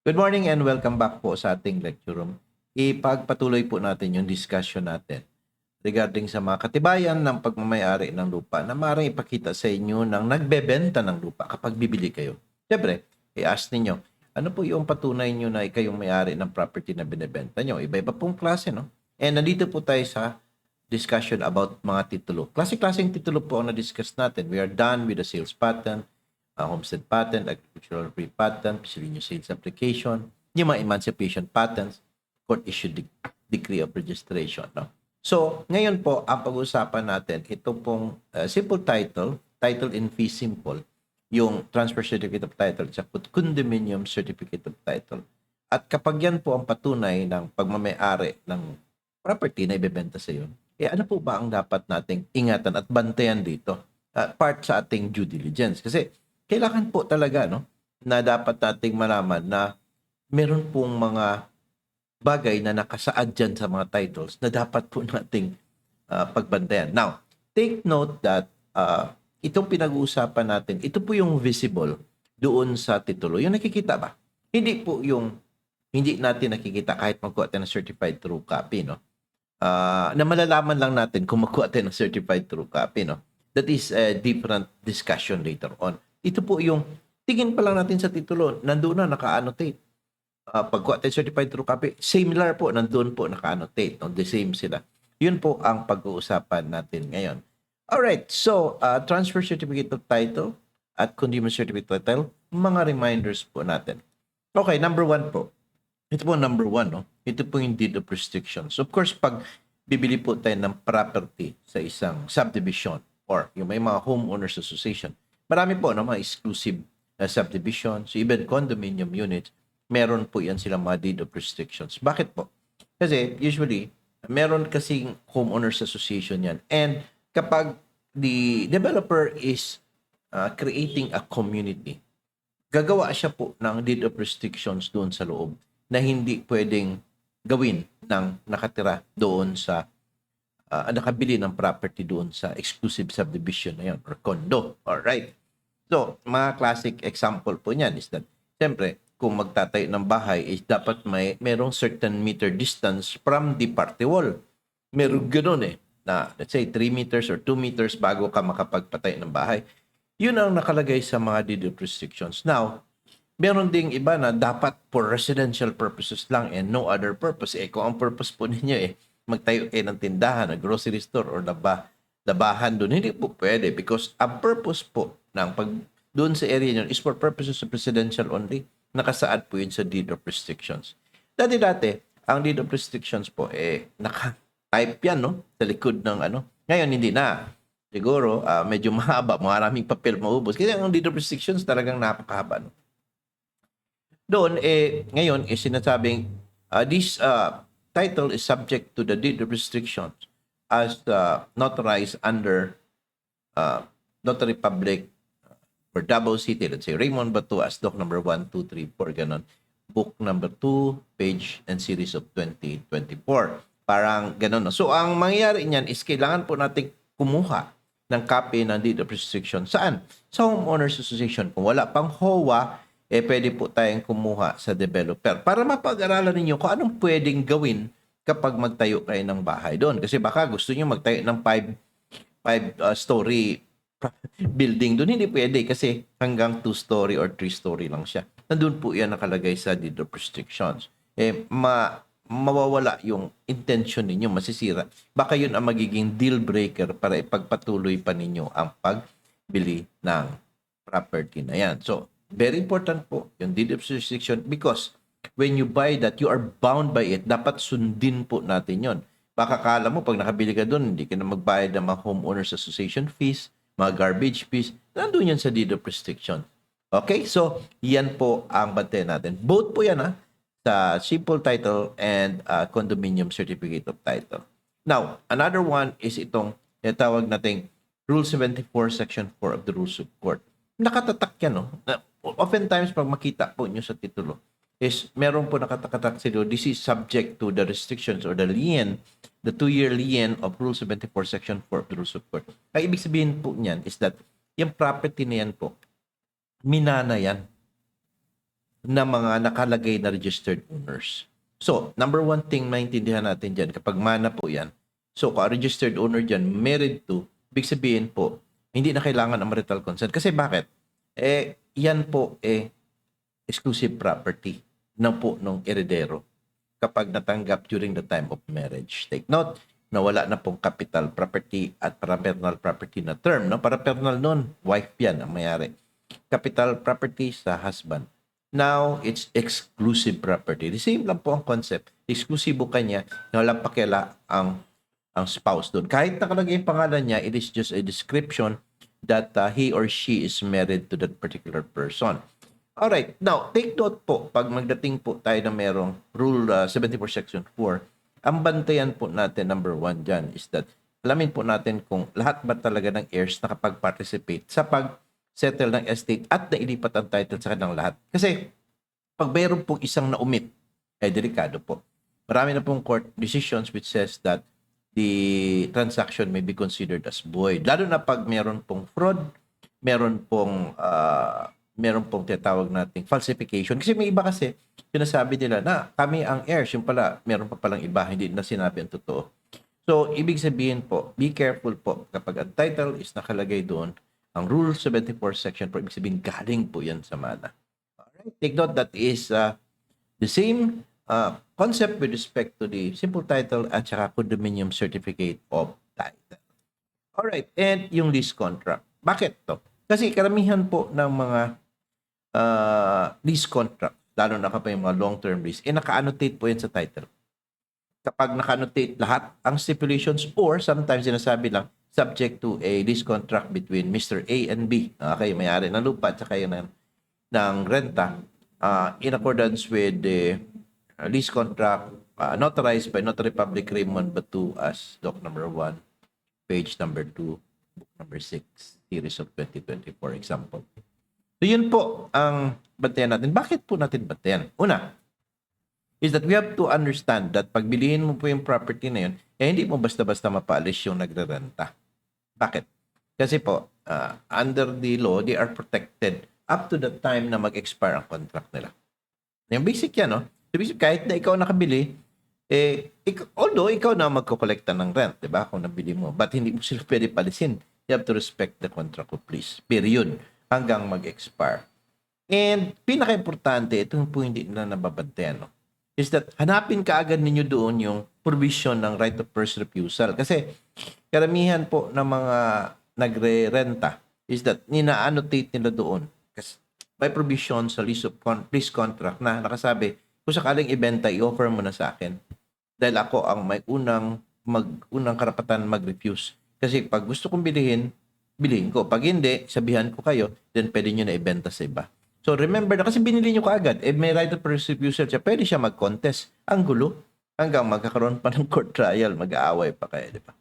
Good morning and welcome back po sa ating lecture room. Ipagpatuloy po natin yung discussion natin regarding sa mga katibayan ng pagmamayari ng lupa na maaaring ipakita sa inyo ng nagbebenta ng lupa kapag bibili kayo. Siyempre, i-ask ninyo, ano po yung patunay nyo na ikayong may-ari ng property na binebenta nyo? Iba-iba pong klase, no? And nandito po tayo sa discussion about mga titulo. Klase-klaseng titulo po ang na-discuss natin. We are done with the sales patent, uh, homestead patent, agricultural free patent, miscellaneous sales application, yung mga emancipation patents, court-issued de- decree of registration. No? So, ngayon po, ang pag-uusapan natin, ito pong uh, simple title, title in fee simple, yung transfer certificate of title sa condominium certificate of title. At kapag yan po ang patunay ng pagmamayari ng property na ibebenta sa iyo, eh ano po ba ang dapat nating ingatan at bantayan dito? Uh, part sa ating due diligence. Kasi kailangan po talaga no na dapat nating malaman na meron pong mga bagay na nakasaad dyan sa mga titles na dapat po nating uh, pagbantayan. Now, take note that uh, itong pinag-uusapan natin, ito po yung visible doon sa titulo. Yung nakikita ba? Hindi po yung hindi natin nakikita kahit magkuha tayo ng certified true copy, no? Uh, na malalaman lang natin kung magkuha tayo ng certified true copy, no? That is a different discussion later on. Ito po yung tingin pa lang natin sa titulo, nandoon na naka-annotate. Uh, pagkuha tayo certified true copy, similar po, nandoon po naka-annotate, no? the same sila. Yun po ang pag-uusapan natin ngayon. Alright, so uh, transfer certificate of title at consumer certificate of title, mga reminders po natin. Okay, number one po. Ito po number one, no? Ito po yung deed of restrictions. Of course, pag bibili po tayo ng property sa isang subdivision or yung may mga homeowners association, marami po no, mga exclusive na subdivisions, even condominium units, meron po yan silang mga deed of restrictions. Bakit po? Kasi usually, meron kasing homeowners association yan. And kapag the developer is uh, creating a community, gagawa siya po ng deed of restrictions doon sa loob na hindi pwedeng gawin ng nakatira doon sa uh, nakabili ng property doon sa exclusive subdivision na yun or condo. Alright. So, mga classic example po niyan is that, siyempre, kung magtatayo ng bahay is dapat may merong certain meter distance from the party wall. Meron ganun eh, na let's say 3 meters or 2 meters bago ka makapagpatayo ng bahay. Yun ang nakalagay sa mga deed restrictions. Now, meron ding iba na dapat for residential purposes lang and no other purpose. Eh, kung ang purpose po ninyo eh, magtayo kayo ng tindahan, ng grocery store or laba, labahan doon, hindi po pwede because ang purpose po ng pag doon sa area nyo is for purposes of residential only. Nakasaad po yun sa deed of restrictions. Dati-dati, ang deed of restrictions po, eh, naka-type yan, no? Sa likod ng ano. Ngayon, hindi na. Siguro, ah, medyo mahaba, maraming papel maubos. Kasi ang deed of restrictions talagang napakahaba, no? Doon, eh, ngayon, is sinasabing, uh, this uh, title is subject to the deed of restrictions as uh, notarized under uh, Notary Public for Davao City, let's say Raymond Batu doc number 1, 2, 3, 4, ganon. Book number 2, page and series of 2024. Parang ganon. no? So, ang mangyayari niyan is kailangan po nating kumuha ng copy ng deed of restriction. Saan? Sa Homeowners Association. Kung wala pang HOA, eh pwede po tayong kumuha sa developer para mapag-aralan ninyo kung anong pwedeng gawin kapag magtayo kayo ng bahay doon. Kasi baka gusto niyo magtayo ng 5 5 uh, story building doon hindi pwede kasi hanggang 2 story or 3 story lang siya. Nandun po 'yan nakalagay sa deed of restrictions. Eh ma mawawala yung intention ninyo, masisira. Baka yun ang magiging deal breaker para ipagpatuloy pa ninyo ang pagbili ng property na yan. So, very important po yung deed of restriction because when you buy that, you are bound by it. Dapat sundin po natin yon. Baka kala mo, pag nakabili ka doon, hindi ka na magbayad ng mga homeowners association fees, mga garbage fees. Nandun yan sa deed of restriction. Okay? So, yan po ang bante natin. Both po yan ha, sa simple title and uh, condominium certificate of title. Now, another one is itong tawag nating Rule 74, Section 4 of the Rules of Court. Nakatatak yan, no? Oftentimes, pag makita po nyo sa titulo, is meron po nakatakatak dito, this is subject to the restrictions or the lien, the two-year lien of Rule 74, Section 4 of the Rules of Court. Ang ibig sabihin po niyan is that yung property na yan po, minana yan. na mga nakalagay na registered owners. So, number one thing maintindihan natin dyan, kapag mana po yan, so kung registered owner dyan, married to, big sabihin po, hindi na kailangan ang marital consent. Kasi bakit? Eh, yan po eh, exclusive property ng po ng heredero kapag natanggap during the time of marriage. Take note, na wala na pong capital property at parental property na term. No? Parental nun, wife yan ang mayari. Capital property sa husband. Now, it's exclusive property. The same lang po ang concept. Exclusibo kanya na walang pakila ang ang spouse doon. Kahit nakalagay yung pangalan niya, it is just a description that uh, he or she is married to that particular person. Alright, now, take note po, pag magdating po tayo na merong Rule uh, 74 Section 4, ang bantayan po natin, number one dyan, is that alamin po natin kung lahat ba talaga ng heirs nakapag-participate sa pag-settle ng estate at nailipat ang title sa kanilang lahat. Kasi, pag mayroon pong isang na-omit, eh, delikado po. Marami na pong court decisions which says that the transaction may be considered as void. Lalo na pag meron pong fraud, meron pong uh, meron pong tinatawag nating falsification. Kasi may iba kasi, sinasabi nila na kami ang heirs, yung pala, meron pa palang iba, hindi na sinabi ang totoo. So, ibig sabihin po, be careful po kapag ang title is nakalagay doon, ang Rule 74 Section 4, ibig sabihin galing po yan sa mana. Alright? Take note that is uh, the same uh, concept with respect to the simple title at saka condominium certificate of title. Alright, and yung lease contract. Bakit to? Kasi karamihan po ng mga uh, lease contract, lalo na kapag yung mga long-term lease, eh naka-annotate po yan sa title. Kapag naka-annotate lahat ang stipulations or sometimes sinasabi lang, subject to a lease contract between Mr. A and B. Okay, may-ari ng lupa at saka yung ng, renta uh, in accordance with the uh, lease contract uh, notarized by Notary Public Raymond Batu as doc number 1, page number 2, book number 6, series of 2024 example. So yun po ang bantayan natin. Bakit po natin bantayan? Una, is that we have to understand that pag bilihin mo po yung property na yun, eh hindi mo basta-basta mapaalis yung nagre-renta. Bakit? Kasi po, uh, under the law, they are protected up to the time na mag-expire ang contract nila. Yung basic yan, no? So, basic, kahit na ikaw nakabili, eh, ik- although ikaw na magkokolekta ng rent, di ba, kung nabili mo, but hindi mo sila pwede palisin. You have to respect the contract of lease. Period. Hanggang mag-expire. And pinaka-importante, ito po hindi nila nababantayan, no? is that hanapin kaagad ninyo doon yung provision ng right of first refusal. Kasi karamihan po ng mga nagre-renta is that nina-annotate nila doon. Kasi may provision sa lease, of con- lease contract na nakasabi, kung sakaling ibenta, i-offer mo na sa akin. Dahil ako ang may unang mag unang karapatan mag-refuse. Kasi pag gusto kong bilhin, bilhin ko. Pag hindi, sabihan ko kayo, then pwede nyo na ibenta sa iba. So remember na kasi binili nyo kaagad, eh may right of first refusal siya, pwede siya mag-contest. Ang gulo. Hanggang magkakaroon pa ng court trial, mag-aaway pa kayo, di ba?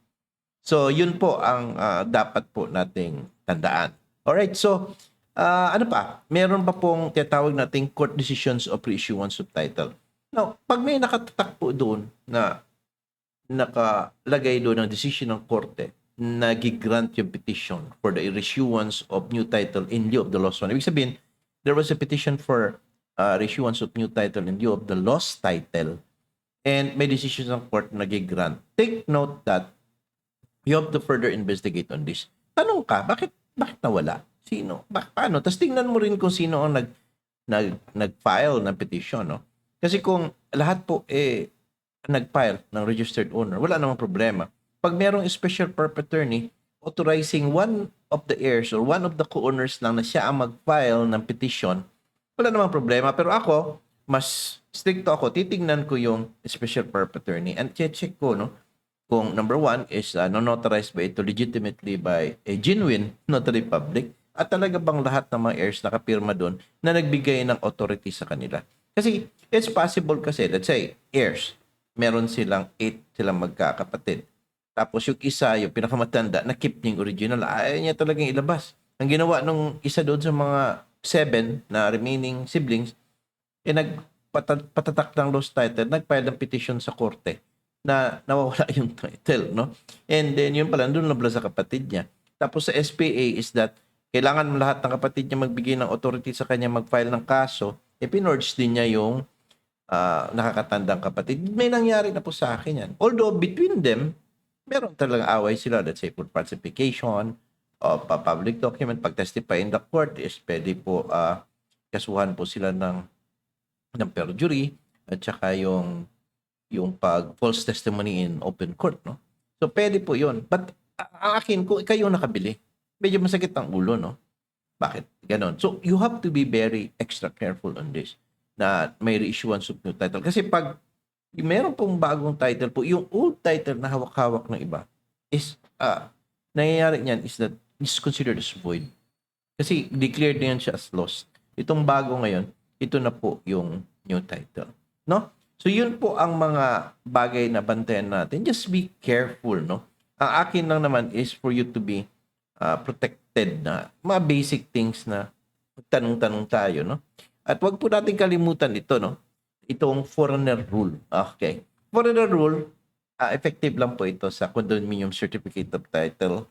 So yun po ang uh, dapat po nating tandaan. Alright, so uh, ano pa? Meron pa pong tinatawag nating court decisions of reissuance of title. Now, pag may nakatatak po doon na nakalagay doon ng decision ng korte na gigrant yung petition for the reissuance of new title in lieu of the lost one. Ibig sabihin, there was a petition for uh, reissuance of new title in lieu of the lost title and may decision ng court na gigrant. Take note that you have to further investigate on this. Tanong ka, bakit bakit nawala? Sino? Bak paano? Tapos tingnan mo rin kung sino ang nag, nag, nag-file ng petition. No? Kasi kung lahat po eh nag-file ng registered owner, wala namang problema. Pag merong special purpose attorney authorizing one of the heirs or one of the co-owners lang na siya ang mag-file ng petition, wala namang problema. Pero ako, mas stricto ako, titingnan ko yung special purpose attorney and check ko, no? Kung number one is uh, non-notarized ba ito legitimately by a genuine notary public at talaga bang lahat ng mga heirs nakapirma doon na nagbigay ng authority sa kanila. Kasi it's possible kasi, let's say, heirs, meron silang eight silang magkakapatid. Tapos yung isa, yung pinakamatanda, na-keep niya yung original. Ayaw niya talagang ilabas. Ang ginawa nung isa doon sa mga seven na remaining siblings, eh nagpatatak ng lost title, nagfile ng petition sa korte na nawawala yung title, no? And then yun pala, doon nabla sa kapatid niya. Tapos sa SPA is that kailangan lahat ng kapatid niya magbigay ng authority sa kanya mag-file ng kaso eh pinorge din niya yung ah, nakakatandang kapatid. May nangyari na po sa akin yan. Although between them, meron talagang away sila. Let's say for falsification of a public document. Pag testify in the court is pwede po ah, kasuhan po sila ng ng perjury at saka yung yung pag false testimony in open court, no? So pwede po 'yun. But ang akin kung kayo nakabili, medyo masakit ang ulo, no? Bakit? Ganon. So you have to be very extra careful on this na may reissuance of new title. Kasi pag meron pong bagong title po, yung old title na hawak-hawak ng iba is, ah, nangyayari niyan is that is considered as void. Kasi declared na siya as lost. Itong bago ngayon, ito na po yung new title. No? So yun po ang mga bagay na bantayan natin. Just be careful, no? Ang akin lang naman is for you to be uh, protected na mga basic things na tanong-tanong tayo, no? At wag po natin kalimutan ito, no? Itong foreigner rule. Okay. Foreigner rule, ah, effective lang po ito sa condominium certificate of title.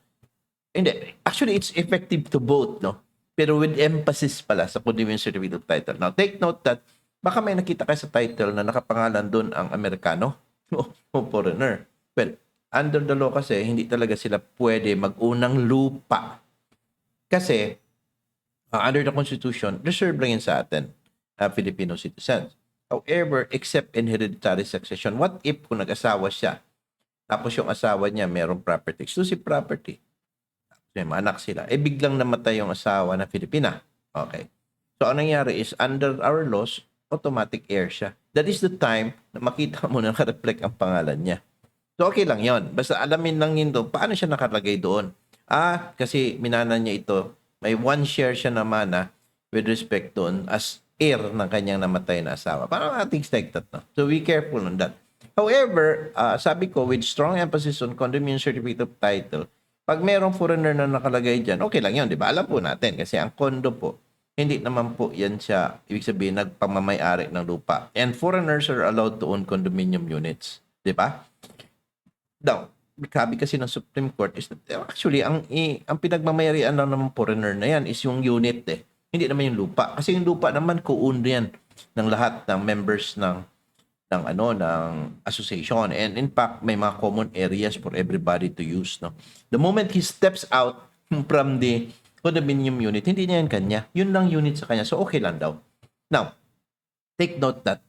Hindi. Actually, it's effective to both, no? Pero with emphasis pala sa condominium certificate of title. Now, take note that baka may nakita kayo sa title na nakapangalan doon ang Amerikano o foreigner. Well, under the law kasi, hindi talaga sila pwede mag-unang lupa. Kasi, uh, under the Constitution, reserve lang yan sa atin, uh, Filipino citizens. However, except in hereditary succession, what if kung nag-asawa siya, tapos yung asawa niya mayroong property, exclusive property, may anak sila, eh biglang namatay yung asawa na Filipina. Okay. So, ang nangyari is, under our laws, automatic heir siya. That is the time na makita mo na naka-reflect ang pangalan niya. So, okay lang yon Basta alamin lang doon, paano siya nakalagay doon. Ah, kasi minana niya ito, may one share siya na mana with respect doon as heir ng kanyang namatay na asawa. Parang things like that. No? So, be careful on that. However, ah, sabi ko, with strong emphasis on condominium certificate of title, pag merong foreigner na nakalagay dyan, okay lang yun, di ba? Alam po natin kasi ang condo po, hindi naman po yan siya, ibig sabihin, nagpamamayari ng lupa. And foreigners are allowed to own condominium units. Di ba? Now, sabi kasi ng Supreme Court is that actually, ang, i, ang pinagmamayarian lang naman foreigner na yan is yung unit eh. Hindi naman yung lupa. Kasi yung lupa naman, kuun yan ng lahat ng members ng ng ano ng association. And in fact may mga common areas for everybody to use no? The moment he steps out from the condominium unit hindi niya yan kanya. Yun lang unit sa kanya. So okay lang daw. Now take note that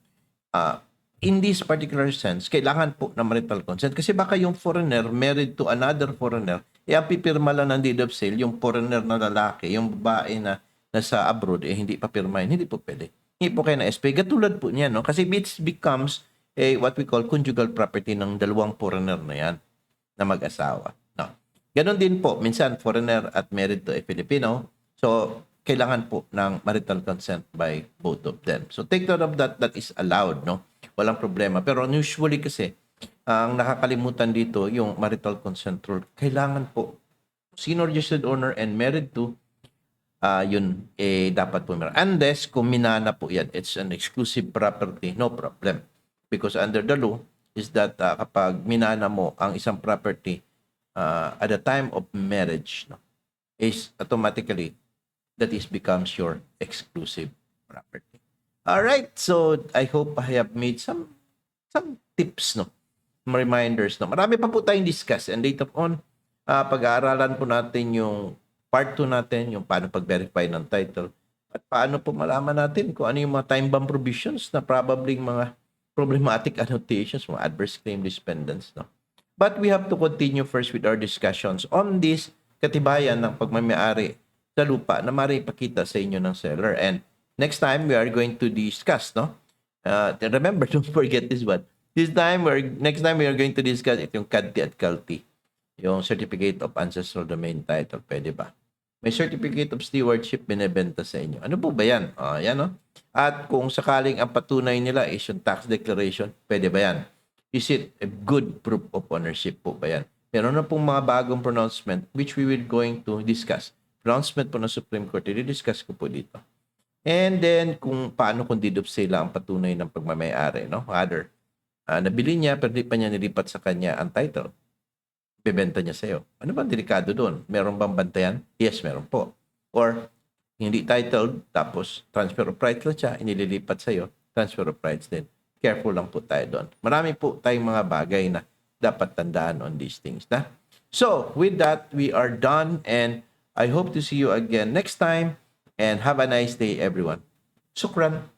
uh, in this particular sense kailangan po ng marital consent kasi baka yung foreigner married to another foreigner eh ang pipirma lang ng deed of sale yung foreigner na lalaki yung babae na nasa abroad eh hindi pa pirmahin hindi po pwede hindi po kayo na SP. Katulad po niya, no? Kasi it becomes a, what we call conjugal property ng dalawang foreigner na yan na mag-asawa. No. Ganon din po, minsan foreigner at married to a Filipino. So, kailangan po ng marital consent by both of them. So, take note of that. That is allowed, no? Walang problema. Pero usually kasi, ang nakakalimutan dito, yung marital consent rule, kailangan po senior registered owner and married to ah yun, eh, dapat po meron. Unless, kung minana po yan, it's an exclusive property, no problem. Because under the law, is that ah, kapag minana mo ang isang property ah, at the time of marriage, no, is automatically, that is becomes your exclusive property. All right, so I hope I have made some some tips, no, reminders, no. Marami pa po tayong discuss and later on, ah, pag-aaralan po natin yung part 2 natin, yung paano pag-verify ng title, at paano po malaman natin kung ano yung mga time bomb provisions na probably mga problematic annotations, mga adverse claim dependents. No? But we have to continue first with our discussions on this katibayan ng pagmamayari sa lupa na mara ipakita sa inyo ng seller. And next time, we are going to discuss, no? Uh, remember, don't forget this one. This time, we're, next time, we are going to discuss ito yung CADTI at CALTI. Yung Certificate of Ancestral Domain Title. Pwede ba? May Certificate of Stewardship binebenta sa inyo. Ano po ba yan? Ah, yan, no? At kung sakaling ang patunay nila is yung tax declaration, pwede ba yan? Is it a good proof of ownership po ba yan? Meron na pong mga bagong pronouncement which we will going to discuss announcement po ng Supreme Court, i-discuss ko po dito. And then, kung paano kung didob sila ang patunay ng pagmamayari, no? Rather, uh, nabili niya, pero di pa niya nilipat sa kanya ang title. Bibenta niya sa'yo. Ano bang delikado doon? Meron bang bantayan? Yes, meron po. Or, hindi titled, tapos transfer of rights lang siya, inililipat sa'yo, transfer of rights din. Careful lang po tayo doon. Marami po tayong mga bagay na dapat tandaan on these things na. So, with that, we are done and I hope to see you again next time and have a nice day, everyone. Shukran.